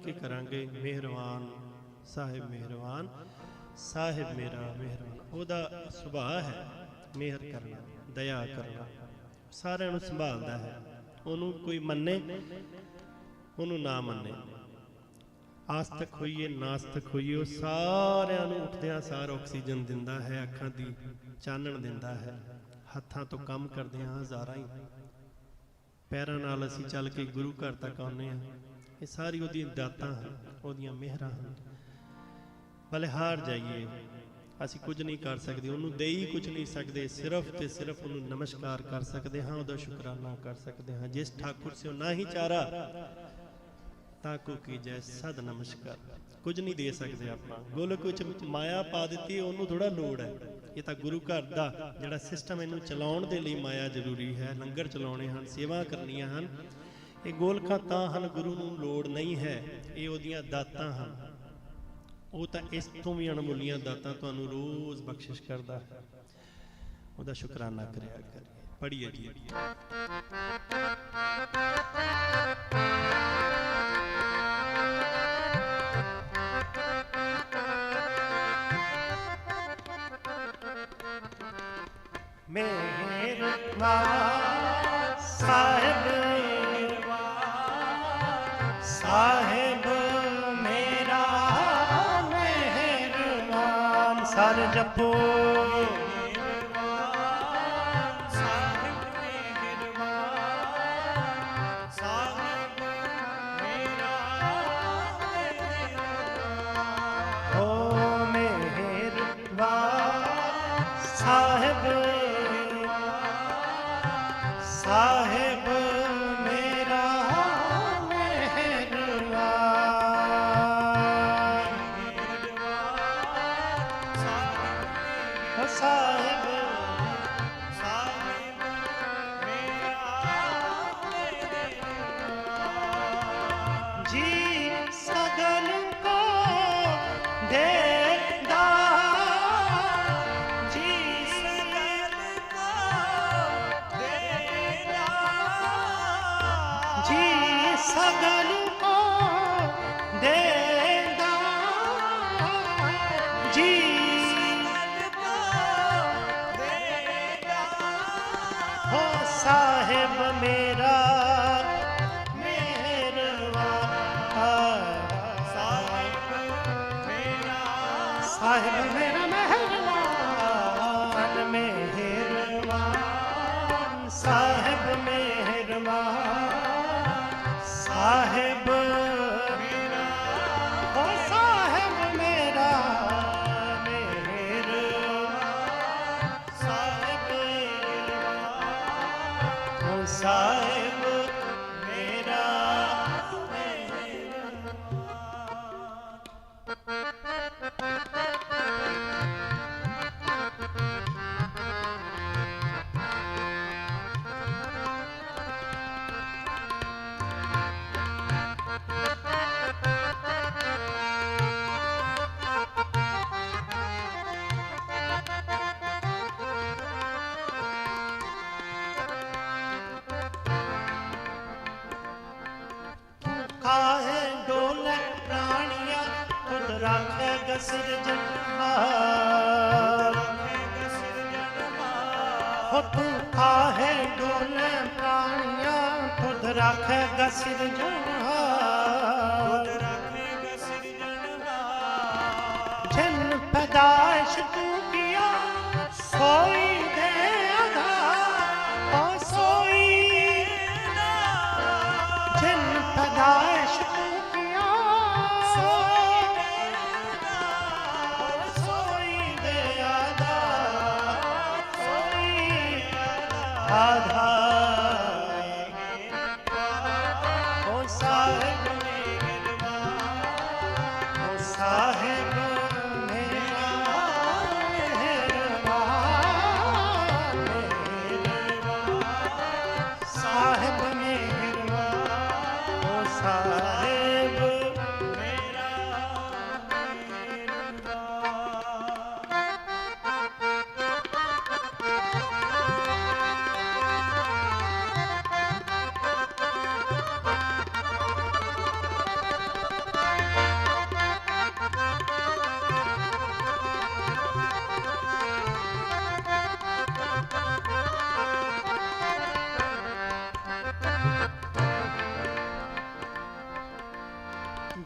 ਕੇ ਕਰਾਂਗੇ ਮਿਹਰਬਾਨ, ਸਾਹਿਬ ਮਿਹਰਬਾਨ, ਸਾਹਿਬ ਮੇਰਾ ਮਿਹਰਬਾਨ। ਉਹਦਾ ਸੁਭਾਅ ਹੈ ਮਿਹਰ ਕਰਨਾ, ਦਇਆ ਕਰਨਾ। ਸਾਰਿਆਂ ਨੂੰ ਸੰਭਾਲਦਾ ਹੈ। ਉਹਨੂੰ ਕੋਈ ਮੰਨੇ, ਉਹਨੂੰ ਨਾ ਮੰਨੇ। ਆਸਤਕ ਹੋਈਏ, ਨਾਸਤਕ ਹੋਈਏ, ਉਹ ਸਾਰਿਆਂ ਨੂੰ ਉੱਠਦਿਆਂ ਸਾਰ ਆਕਸੀਜਨ ਦਿੰਦਾ ਹੈ, ਅੱਖਾਂ ਦੀ ਚਾਨਣ ਦਿੰਦਾ ਹੈ। ਹੱਥਾਂ ਤੋਂ ਕੰਮ ਕਰਦੇ ਹਾਂ ਹਜ਼ਾਰਾਂ ਹੀ। ਪੈਰਾਂ ਨਾਲ ਅਸੀਂ ਚੱਲ ਕੇ ਗੁਰੂ ਘਰ ਤੱਕ ਆਉਂਦੇ ਹਾਂ। ਇਹ ਸਾਰੀ ਉਹਦੀਆਂ ਦਾਤਾਂ ਹਨ ਉਹਦੀਆਂ ਮਿਹਰਾਂ। ਹਨ ਭਲੇ ਹਾਰ ਜਾਈਏ। ਅਸੀਂ ਕੁਝ ਨਹੀਂ ਕਰ ਸਕਦੇ, ਉਹਨੂੰ ਦੇ ਹੀ ਕੁਝ ਨਹੀਂ ਸਕਦੇ। ਸਿਰਫ ਤੇ ਸਿਰਫ ਉਹਨੂੰ ਨਮਸਕਾਰ ਕਰ ਸਕਦੇ ਹਾਂ, ਉਹਦਾ ਸ਼ੁਕਰਾਨਾ ਕਰ ਸਕਦੇ ਹਾਂ। ਜਿਸ ਠਾਕੁਰ ਸੇ ਨਾ ਹੀ ਚਾਰਾ ਤਾਕੂ ਕੀ ਜੈ ਸਦ ਨਮਸਕਾਰ। ਕੁਝ ਨਹੀਂ ਦੇ ਸਕਦੇ ਆਪਾਂ। ਗੋਲਕ ਵਿੱਚ ਮਾਇਆ ਪਾ ਦਿੱਤੀ, ਉਹਨੂੰ ਥੋੜਾ ਲੋੜ ਹੈ। ਇਹ ਤਾਂ ਗੁਰੂ ਘਰ ਦਾ ਜਿਹੜਾ ਸਿਸਟਮ ਇਹਨੂੰ ਚਲਾਉਣ ਦੇ ਲਈ ਮਾਇਆ ਜ਼ਰੂਰੀ ਹੈ। ਲੰਗਰ ਚਲਾਉਣੇ ਹਨ, ਸੇਵਾ ਕਰਨੀਆਂ ਹਨ। ਇਹ ਗੋਲਕਾਂ ਤਾਂ ਹਨ ਗੁਰੂ ਨੂੰ ਲੋੜ ਨਹੀਂ ਹੈ, ਇਹ ਉਹਦੀਆਂ ਦਾਤਾਂ ਹਨ। ਉਹ ਤਾਂ ਇਸ ਤੋਂ ਵੀ ਅਣਮੁੱਲੀਆਂ ਦਾਤਾਂ ਤੁਹਾਨੂੰ ਰੋਜ਼ ਬਖਸ਼ਿਸ਼ ਕਰਦਾ ਹੈ। ਉਹਦਾ ਸ਼ੁਕਰਾਨਾ ਕਰਿਆ ਕਰੀਏ। ਪੜ੍ਹੀਏ ਜੀ। ਮਿਹਰਬਾਨ ਸਾਹਿਬ ਸਾਹਿਬ ਜਪੋ ਓ ਮਿਹਰਬਾਨ ਸਾਹਿਬ। ਸਾਹਿਬ ਸਾਹਿਬ ਮੇਰਾ ਮਿਹਰਬਾਨ ਸਾਹਿਬ ਮੇਰਾ ਰੱਖੇ ਗਸਰ ਜਨਮਾਰ ਹੋ ਤੂੰ ਕਾਹੇ ਡੋਲੇ ਪ੍ਰਾਣੀਆਂ, ਖੁਦ ਰੱਖੇ ਗਸਰ ਜਨਮਾਰ ਜਿਨ ਪੈਦਾਇਸ਼ ਤੂੰ ਕੀਆ ਸੋਈ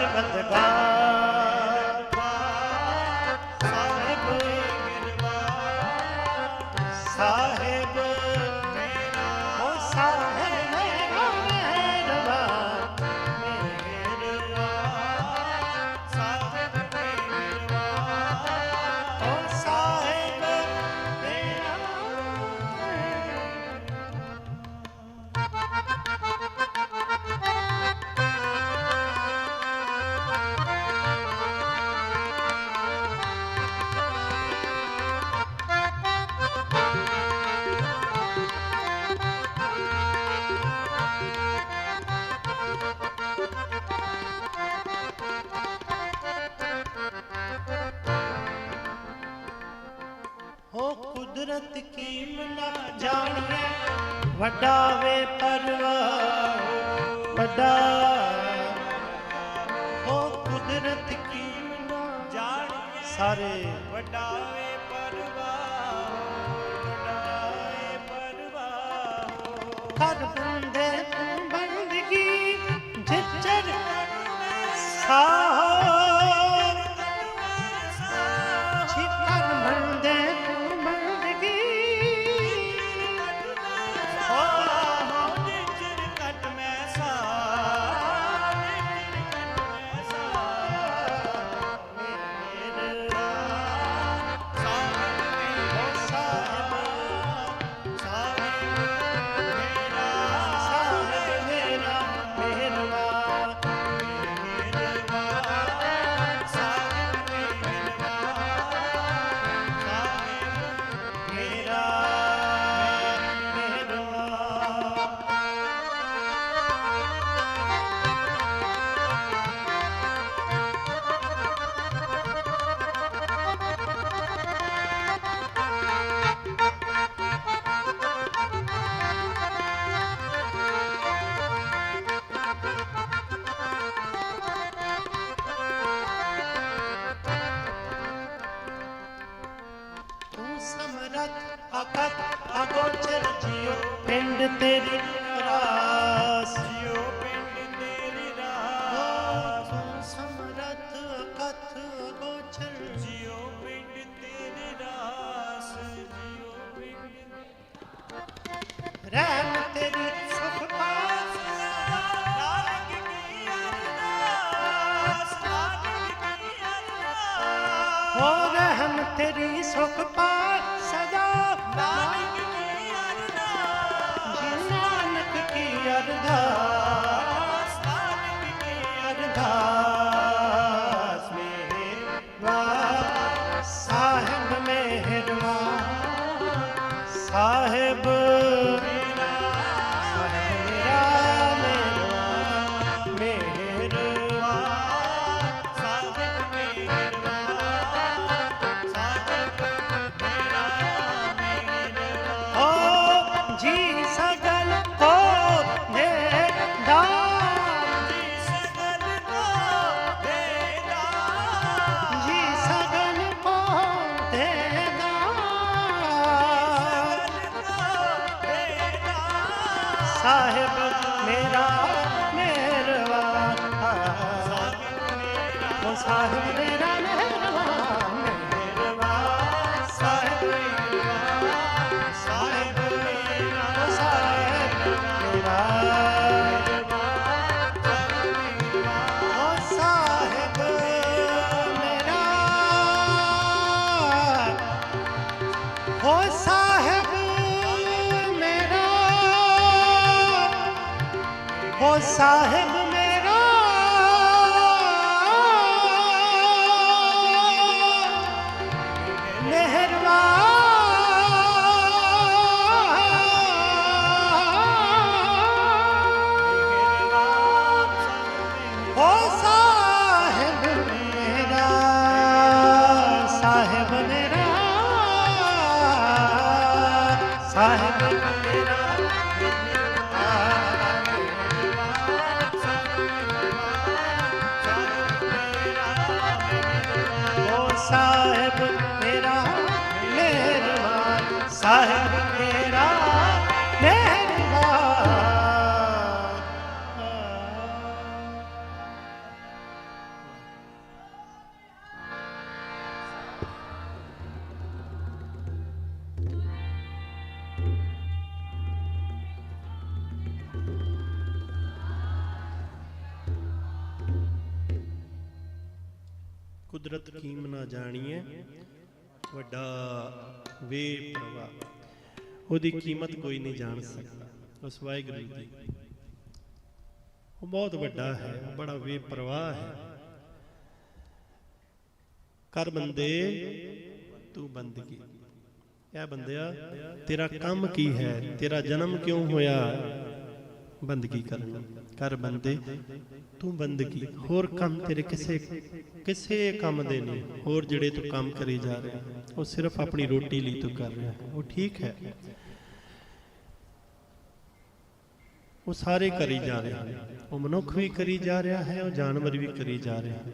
te ਕੀਮਤ ਕੀਮਨਾ ਜਾਣੀਐ ਵੱਡਾ ਵੇ ਪਰਵਾ ਵੱਡਾ। ਹੋ ਕੁਦਰਤ ਕੀਮਨਾ ਜਾਣੀਐ ਸਾਰੇ। ਵੱਡਾ ਵੇ ਪਰਵਾਹ ਵੱਡਾ ਏ ਪਰਵਾਹ ਹਰ ਬੰਦੇ ter साहेब ਸਾਹਿਬ ਮੇਰਾ ਮਿਹਰਬਾਨ ਕੁਦਰਤ ਕੀਮ ਨਾ ਜਾਣੀਏ ਵੱਡਾ ਵੇ ਪ੍ਰਵਾ ਉਹਦੀ ਕੀਮਤ ਕੋਈ ਨਹੀਂ ਜਾਣ ਸਕਦਾ। ਉਸ ਵਾਹਿਗੁਰੂ ਦੀ। ਉਹ ਬਹੁਤ ਵੱਡਾ ਹੈ ਉਹ ਬੜਾ ਵੇ ਪ੍ਰਵਾਹ ਹੈ। ਕਰ ਬੰਦੇ, ਤੂੰ ਬੰਦਗੀ। ਇਹ ਬੰਦਿਆ, ਤੇਰਾ ਕੰਮ ਕੀ ਹੈ? ਤੇਰਾ ਜਨਮ ਕਿਉਂ ਹੋਇਆ? ਬੰਦਗੀ ਕਰਨਾ। ਕਰ ਬੰਦੇ, ਤੂੰ ਬੰਦਗੀ। ਹੋਰ ਕੰਮ ਤੇਰੇ ਕਿਸੇ ਕਿਸੇ ਕੰਮ ਦੇ ਨਹੀਂ। ਹੋਰ ਜਿਹੜੇ ਤੂੰ ਕੰਮ ਕਰੀ ਜਾ ਰਿਹਾ, ਉਹ ਸਿਰਫ ਆਪਣੀ ਰੋਟੀ ਲਈ ਤੂੰ ਕਰ ਰਿਹਾ। ਉਹ ਠੀਕ ਹੈ। ਉਹ ਸਾਰੇ ਕਰੀ ਜਾ ਰਹੇ। ਹਨ ਉਹ ਮਨੁੱਖ ਵੀ ਕਰੀ ਜਾ ਰਿਹਾ ਹੈ, ਉਹ ਜਾਨਵਰ ਵੀ ਕਰੀ ਜਾ ਰਿਹਾ। ਹੈ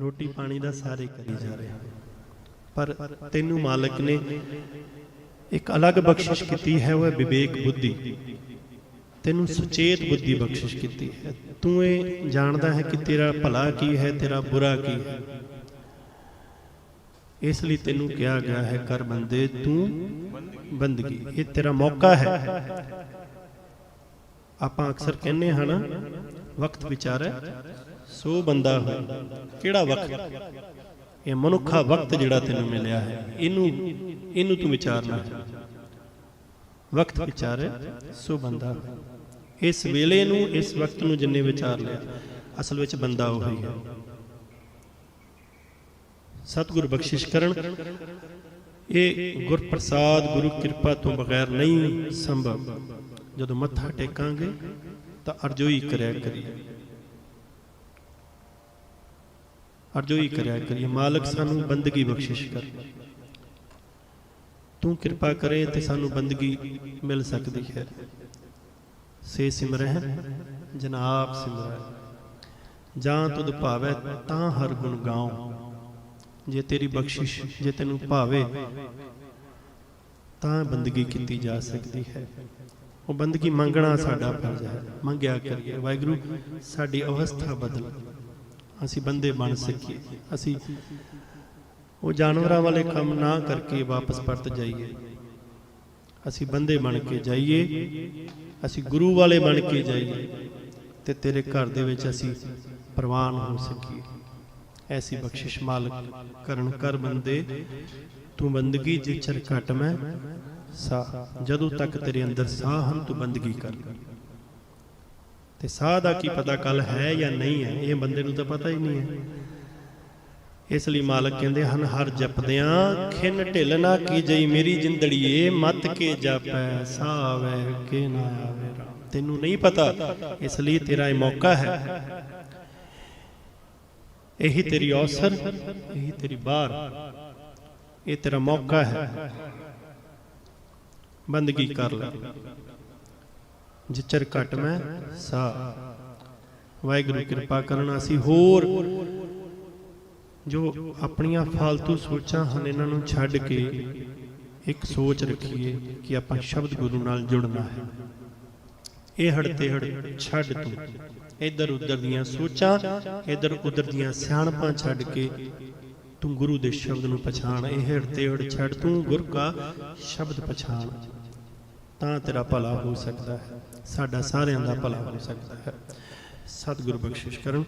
ਰੋਟੀ ਪਾਣੀ ਦਾ ਸਾਰੇ ਕਰੀ ਜਾ ਰਹੇ। ਹਨ ਪਰ ਤੈਨੂੰ ਮਾਲਕ ਨੇ ਇੱਕ ਅਲੱਗ ਬਖਸ਼ਿਸ਼ ਕੀਤੀ ਹੈ, ਉਹ ਹੈ ਵਿਵੇਕ ਬੁੱਧੀ। ਤੈਨੂੰ ਸੁਚੇਤ ਬੁੱਧੀ ਬਖਸ਼ਿਸ਼ ਕੀਤੀ ਹੈ। ਤੂੰ ਇਹ ਜਾਣਦਾ ਹੈ ਕਿ ਤੇਰਾ ਭਲਾ ਕੀ ਹੈ, ਤੇਰਾ ਬੁਰਾ ਕੀ ਹੈ। ਇਸ ਲਈ ਤੈਨੂੰ ਕਿਹਾ ਗਿਆ ਹੈ, ਕਰ ਬੰਦੇ, ਤੂੰ ਬੰਦਗੀ। ਇਹ ਤੇਰਾ ਮੌਕਾ ਹੈ। ਆਪਾਂ ਅਕਸਰ ਕਹਿੰਦੇ ਹਾਂ ਨਾ, ਵਕਤ ਵਿਚਾਰੈ ਸੋ ਬੰਦਾ ਹੋਏ। ਕਿਹੜਾ ਵਕਤ? ਇਹ ਮਨੁੱਖਾ ਵਕਤ ਜਿਹੜਾ ਤੈਨੂੰ ਮਿਲਿਆ ਹੈ। ਇਹਨੂੰ ਇਹਨੂੰ ਤੂੰ ਵਿਚਾਰਨਾ ਹੈ। ਵਿਚਾਰ ਵਿਚਾਰੈ ਸੋ ਬੰਦਾ ਹੋਏ। ਇਸ ਵੇਲੇ ਨੂੰ, ਇਸ ਵਕਤ ਨੂੰ ਜਿੰਨੇ ਵਿਚਾਰ ਲਿਆ, ਅਸਲ ਵਿੱਚ ਬੰਦਾ ਉਹੀ ਹੈ। ਸਤਿਗੁਰ ਬਖਸ਼ਿਸ਼ ਕਰਨ। ਇਹ ਗੁਰ ਗੁਰੂ ਕਿਰਪਾ ਤੋਂ ਬਗੈਰ ਨਹੀਂ ਸੰਭਵ। ਜਦੋਂ ਮੱਥਾ ਟੇਕਾਂਗੇ, ਤਾਂ ਅਰਜ਼ੋਈ ਕਰਿਆ ਕਰੀਏ। ਅਰਜ਼ੋਈ ਕਰਿਆ ਕਰੀਏ। ਮਾਲਕ ਸਾਨੂੰ ਬੰਦਗੀ ਬਖਸ਼ਿਸ਼ ਕਰ। ਤੂੰ ਕਿਰਪਾ ਕਰੇ ਤੇ ਸਾਨੂੰ ਬੰਦਗੀ ਮਿਲ ਸਕਦੀ ਹੈ। ਸੇ ਸਿਮਰਹਿ, ਜਨਾਬ ਸਿਮਰੈ ਜਾਂ ਤੁਧ ਭਾਵੈ ਤਾਂ ਹਰ ਗੁਣ ਗਾਉ, ਜੇ ਤੇਰੀ ਬਖਸ਼ਿਸ਼, ਜੇ ਤੈਨੂੰ ਭਾਵੇ, ਤਾਂ ਬੰਦਗੀ ਕੀਤੀ ਜਾ ਸਕਦੀ ਹੈ। ਉਹ ਬੰਦਗੀ ਮੰਗਣਾ ਸਾਡਾ ਫਰਜ਼ ਹੈ। ਮੰਗਿਆ ਕਰੀਏ। ਵਾਹਿਗੁਰੂ, ਸਾਡੀ ਅਵਸਥਾ ਬਦਲ। ਅਸੀਂ ਬੰਦੇ ਬਣ ਸਕੀਏ। ਅਸੀਂ ਉਹ ਜਾਨਵਰਾਂ ਵਾਲੇ ਕੰਮ ਨਾ ਕਰਕੇ ਵਾਪਸ ਪਰਤ ਜਾਈਏ। ਅਸੀਂ ਬੰਦੇ ਬਣ ਕੇ ਜਾਈਏ, ਅਸੀਂ ਗੁਰੂ ਵਾਲੇ ਬਣ ਕੇ ਜਾਈਏ ਤੇ ਤੇਰੇ ਘਰ ਦੇ ਵਿੱਚ ਅਸੀਂ ਪ੍ਰਵਾਨ ਹੋ ਸਕੀਏ। ਐਸੀ ਬਖਸ਼ਿਸ਼ ਮਾਲਕ ਕਰਨ ਕਰ ਬੰਦੇ, ਤੂੰ ਬੰਦਗੀ ਜਿਚਰ ਘਟ ਮੈਂ ਸਾਹ, ਜਦੋਂ ਤੱਕ ਤੇਰੇ ਅੰਦਰ ਸਾਹ ਹਨ, ਤੂੰ ਬੰਦਗੀ ਕਰ। ਤੇ ਸਾਹ ਦਾ ਕੀ ਪਤਾ ਕੱਲ ਹੈ ਜਾਂ ਨਹੀਂ ਹੈ, ਇਹ ਬੰਦੇ ਨੂੰ ਤਾਂ ਪਤਾ ਹੀ ਨਹੀਂ ਹੈ। ਇਸ ਲਈ ਮਾਲਕ ਕਹਿੰਦੇ ਹਨ, ਹਰ ਜਪਦਿਆਂ ਖਿੰਨ ਢਿੱਲ ਨਾ ਕੀ ਮੇਰੀ ਜਿੰਦੜੀਏ, ਮਤ ਕੇ ਜਪੈ, ਸਾਵੈ, ਕੇ ਨਾ ਆਵੇ ਰਾਮ। ਤੈਨੂੰ ਨਹੀਂ ਪਤਾ, ਇਸ ਲਈ ਤੇਰਾ ਇਹ ਮੌਕਾ ਹੈ। ਇਹੀ ਤੇਰੀ ਅਵਸਰ ਇਹੀ ਤੇਰੀ ਬਾਰ, ਇਹ ਤੇਰਾ ਮੌਕਾ ਹੈ। ਬੰਦਗੀ ਕਰ ਲੈ। ਜਿਚਰ ਘਟ ਮੈਂ ਸਾ ਵਾਹਿਗੁਰੂ, ਕਿਰਪਾ ਕਰਨਾ ਸੀ ਹੋਰ ਜੋ ਆਪਣੀਆਂ ਫालतू ਸੋਚਾਂ ਹਨ, ਇਹਨਾਂ ਨੂੰ ਛੱਡ ਕੇ ਇੱਕ ਸੋਚ ਰੱਖੀਏ ਕਿ ਆਪਾਂ ਸ਼ਬਦ ਗੁਰੂ ਨਾਲ ਜੁੜਨਾ ਹੈ। ਇਹ ਹੜਤੇ ਹੜ ਛੱਡ ਤੂੰ ਇੱਧਰ ਉੱਧਰ ਦੀਆਂ ਸੋਚਾਂ ਇੱਧਰ ਉੱਧਰ ਦੀਆਂ ਸਿਆਣਪਾਂ ਛੱਡ ਕੇ ਤੂੰ ਗੁਰੂ ਦੇ ਸ਼ਬਦ ਨੂੰ ਪਛਾਣ। ਇਹ ਹੜਤੇ ਹੜ ਛੱਡ ਤੂੰ ਗੁਰ ਕਾ ਸ਼ਬਦ ਪਛਾਣ। ਤਾਂ ਤੇਰਾ ਭਲਾ ਹੋ ਸਕਦਾ ਹੈ। ਸਾਡਾ ਸਾਰਿਆਂ ਦਾ ਭਲਾ ਹੋ ਸਕਦਾ ਹੈ। ਸਤਿਗੁਰ ਬਖਸ਼ਿਸ਼ ਕਰਨ